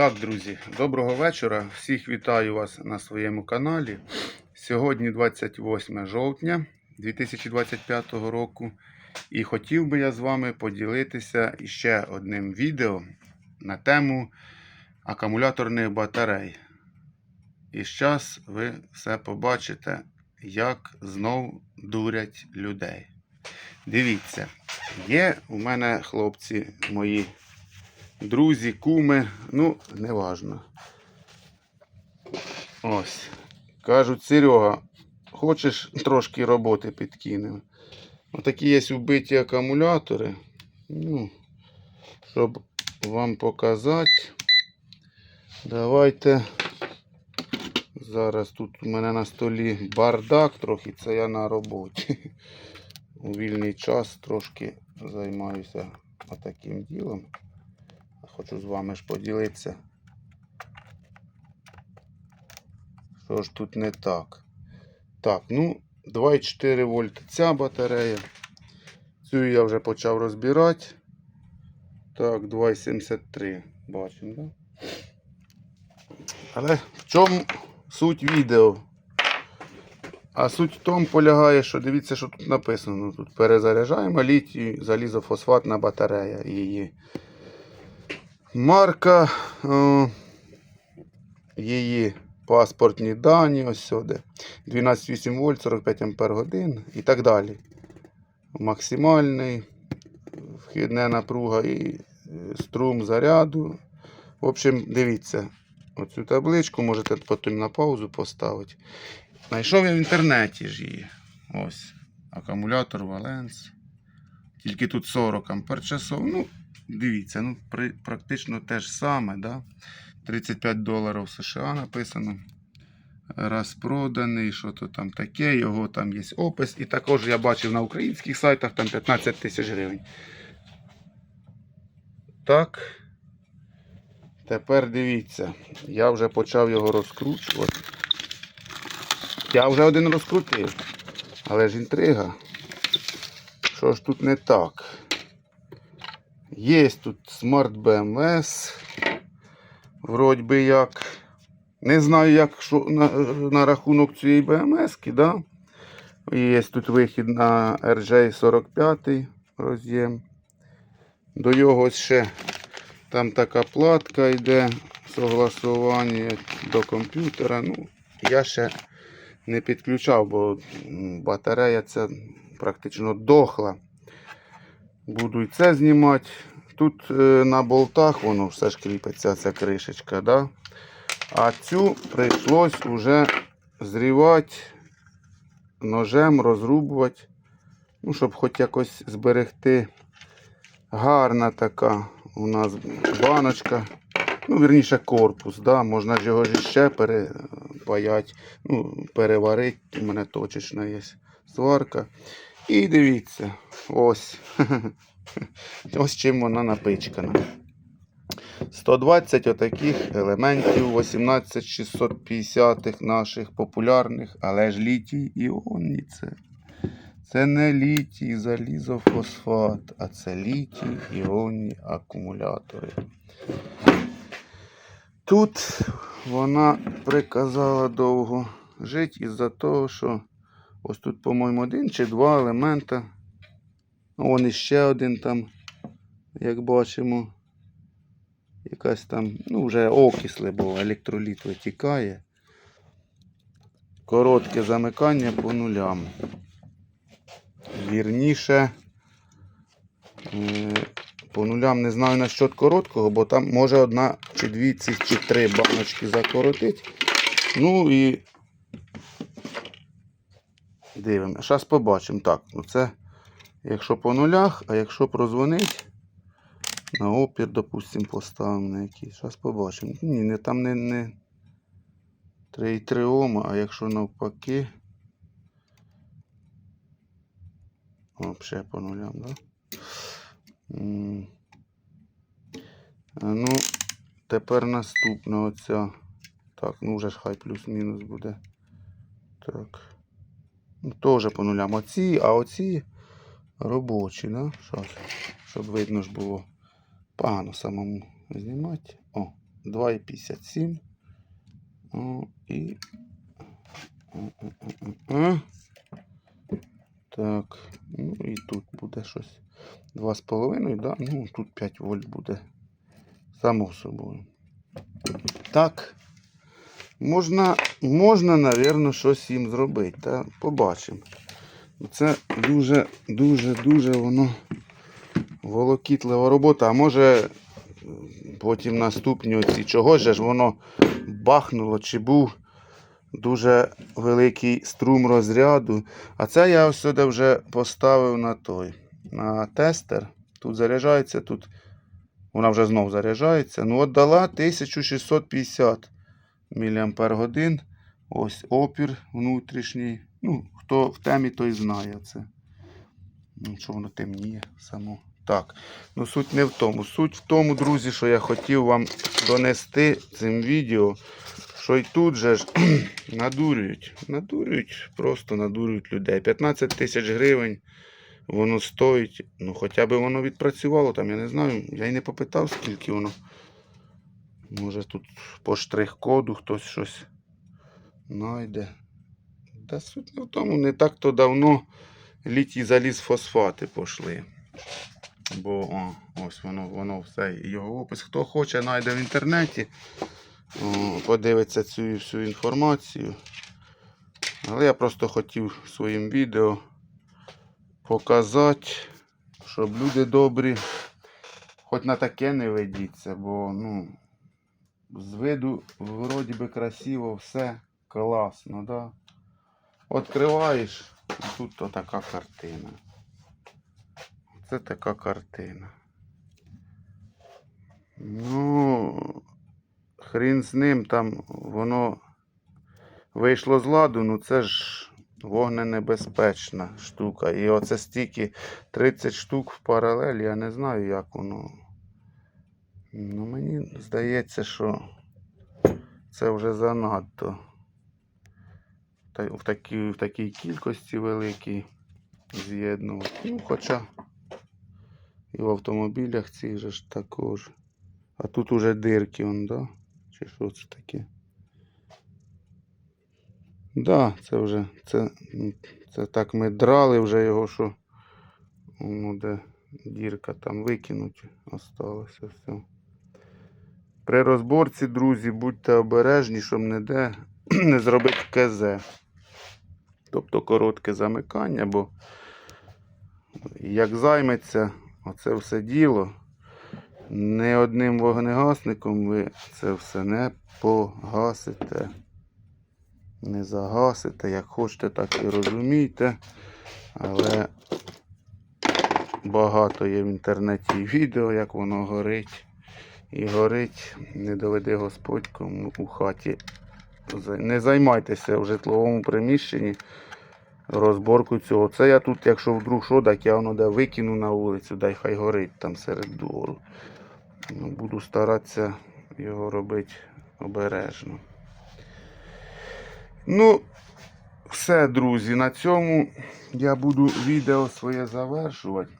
Так, друзі, доброго вечора. Всіх вітаю вас на своєму каналі. Сьогодні 28 жовтня 2025 року. І хотів би я з вами поділитися ще одним відео на тему акумуляторних батарей. І зараз ви все побачите, як знов дурять людей. Дивіться, є у мене хлопці мої друзі, куми, ну, неважно. Ось. Кажуть, Серега, хочеш трошки роботи підкинемо? Отакі є вбиті акумулятори. Ну, щоб вам показати. Давайте. Зараз тут у мене на столі бардак трохи, це я на роботі. У вільний час трошки займаюся таким ділом. Хочу з вами ж поділитися. Що ж тут не так? Так, ну, 2,4 вольт ця батарея. Цю я вже почав розбирати. Так, 2,73. Бачимо, так? Да? Але в чому суть відео? А суть в тому полягає, що дивіться, що тут написано. Тут перезаряджаємо літій залізофосфатна батарея її. Марка, о, її паспортні дані, ось сюди. 12,8 вольт, 45 ампер годин і так далі. Максимальний, вхідна напруга і е, струм заряду. В общем, дивіться, оцю табличку можете потім на паузу поставити. Знайшов я в інтернеті ж її. Ось. Акумулятор Валенс. Тільки тут 40 ампер часов. Ну, дивіться, ну, при, практично те ж саме. Да? 35 доларів США написано. Розпроданий, що то там таке, його там є опис. І також я бачив на українських сайтах там 15 тисяч гривень. Так. Тепер дивіться, я вже почав його розкручувати. Я вже один розкрутив. Але ж інтрига. Що ж тут не так? Є тут Smart BMS. Вроді би як. Не знаю, як що на, на рахунок цієї BMS, да? Є тут вихід на RJ45 роз'єм. До його ще там така платка йде, согласування до комп'ютера. Ну, я ще не підключав, бо батарея ця практично дохла. Буду і це знімати. Тут е, на болтах воно все ж кріпиться, ця кришечка. Да? А цю прийшлось уже зрівати ножем, розрубувати, ну, щоб хоч якось зберегти. Гарна така у нас баночка. Ну, вірніше, корпус. Да? Можна ж його ще перепаяти, ну, переварити. У мене точечна є сварка. І дивіться, ось. Ось чим вона напичкана. 120 отаких елементів 18650 наших популярних, але ж літій іонні це. Це не літій залізофосфат, а це літій іонні акумулятори. Тут вона приказала довго жити із-за того, що ось тут, по-моєму, один чи два елемента. Вон іще один там, як бачимо, якась там, ну, вже окисли, бо електроліт витікає. Коротке замикання по нулям. Вірніше, е, по нулям не знаю насчет короткого, бо там може одна чи дві ці чи три баночки закоротить. Ну і дивимося. Зараз побачимо. Так, ну це якщо по нулях, а якщо прозвонить, на опір, допустимо, поставимо на якийсь. Зараз побачимо. Ні, не там не, не 3,3 Ома, а якщо навпаки. О, по нулям, так? Да? Ну, тепер наступна оця. Так, ну вже ж хай плюс-мінус буде. Так. Ну, теж по нулям. Оці, а оці робочі, да? Щас, щоб видно ж було. Погано самому знімати. О, 2,57. О, і. М-м-м-м. Так, ну і тут буде щось 2,5, да? Ну, тут 5 вольт буде. Само собою. Так. Можна, можна, напевно, щось їм зробити. Та побачимо. Це дуже, дуже, дуже воно волокітлива робота. А може потім наступні оці чого ж воно бахнуло, чи був дуже великий струм розряду. А це я ось сюди вже поставив на той, на тестер. Тут заряджається, тут вона вже знов заряджається. Ну, от дала 1650 мАч. Ось опір внутрішній. Ну, хто в темі, той знає це. Що воно темніє само. Так, ну суть не в тому. Суть в тому, друзі, що я хотів вам донести цим відео, що й тут же ж надурюють. Надурюють, просто надурюють людей. 15 тисяч гривень воно стоїть. Ну, хоча б воно відпрацювало там, я не знаю. Я й не попитав, скільки воно. Може тут по штрих-коду хтось щось знайде. Та суть не в тому, не так то давно літій заліз фосфати пішли. Бо о, ось воно, воно все. Його опис. Хто хоче, знайде в інтернеті. О, подивиться цю всю інформацію. Але я просто хотів своїм відео показати, щоб люди добрі, хоч на таке не ведіться, бо ну, з виду вроді би красиво, все класно, да? Откриваєш, і тут то така картина. Це така картина. Ну, хрін з ним там воно вийшло з ладу, ну це ж вогненебезпечна штука. І оце стільки 30 штук в паралель, я не знаю, як воно. Ну, мені здається, що це вже занадто. В такій, в такій кількості великій з'єднувати. Ну, хоча і в автомобілях же ж також. А тут уже дирки, он, да? Чи що це таке? Да, це вже, це, це так ми драли вже його, що воно де дірка там викинуть осталося все. При розборці, друзі, будьте обережні, щоб не де не зробити КЗ. Тобто коротке замикання, бо як займеться оце все діло, не одним вогнегасником ви це все не погасите. Не загасите, як хочете, так і розумійте. Але багато є в інтернеті відео, як воно горить. І горить, не доведе Господь кому у хаті. Не займайтеся в житловому приміщенні розборкою цього. Це я тут, якщо вдруг що, так я воно де викину на вулицю, дай хай горить там серед двору. Ну, буду старатися його робити обережно. Ну, все, друзі, на цьому я буду відео своє завершувати,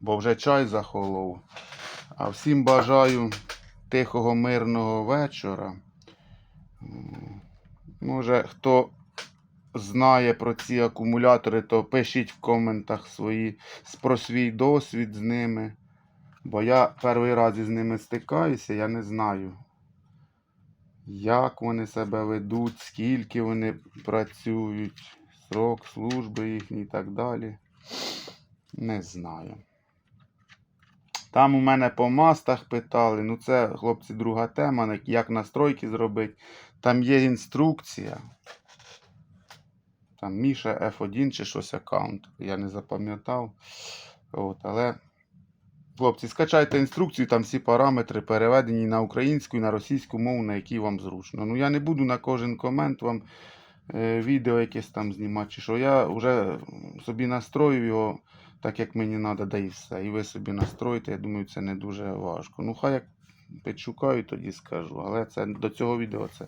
бо вже чай захолов. А всім бажаю тихого, мирного вечора. Може, хто знає про ці акумулятори, то пишіть в коментах свої, про свій досвід з ними. Бо я перший раз із ними стикаюся, я не знаю, як вони себе ведуть, скільки вони працюють, срок служби їхній і так далі. Не знаю. Там у мене по мастах питали, ну це, хлопці, друга тема, як настройки зробити. Там є інструкція. Там Міша F1 чи щось аккаунт. Я не запам'ятав. От, але, хлопці, скачайте інструкцію, там всі параметри переведені на українську і на російську мову, на якій вам зручно. Ну я не буду на кожен комент вам е, відео якесь там знімати, чи що. Я вже собі настроїв його так, як мені треба, да і все. І ви собі настроїте, я думаю, це не дуже важко. Ну, хай як підшукаю, тоді скажу. Але це до цього відео це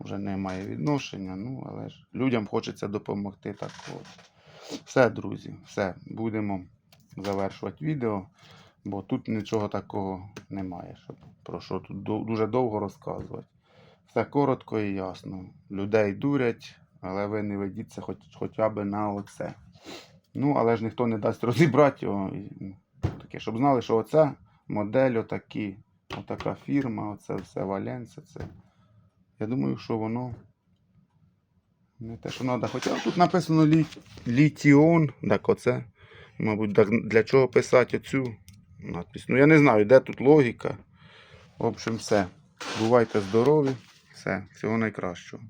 вже не має відношення. Ну, але ж людям хочеться допомогти так от. Все, друзі, все, будемо завершувати відео. Бо тут нічого такого немає, щоб, про що тут дуже довго розказувати. Все коротко і ясно. Людей дурять, але ви не ведіться хоч, хоча б на оце. Ну, але ж ніхто не дасть розібрати його. Ну, таке, щоб знали, що оця модель, отакі, отака фірма, оце все Валенса, це. Я думаю, що воно не те, що треба. Хоча тут написано лі... літіон, так оце. Мабуть, для чого писати оцю надпись. Ну я не знаю, де тут логіка. В общем, все. Бувайте здорові. Все, всього найкращого.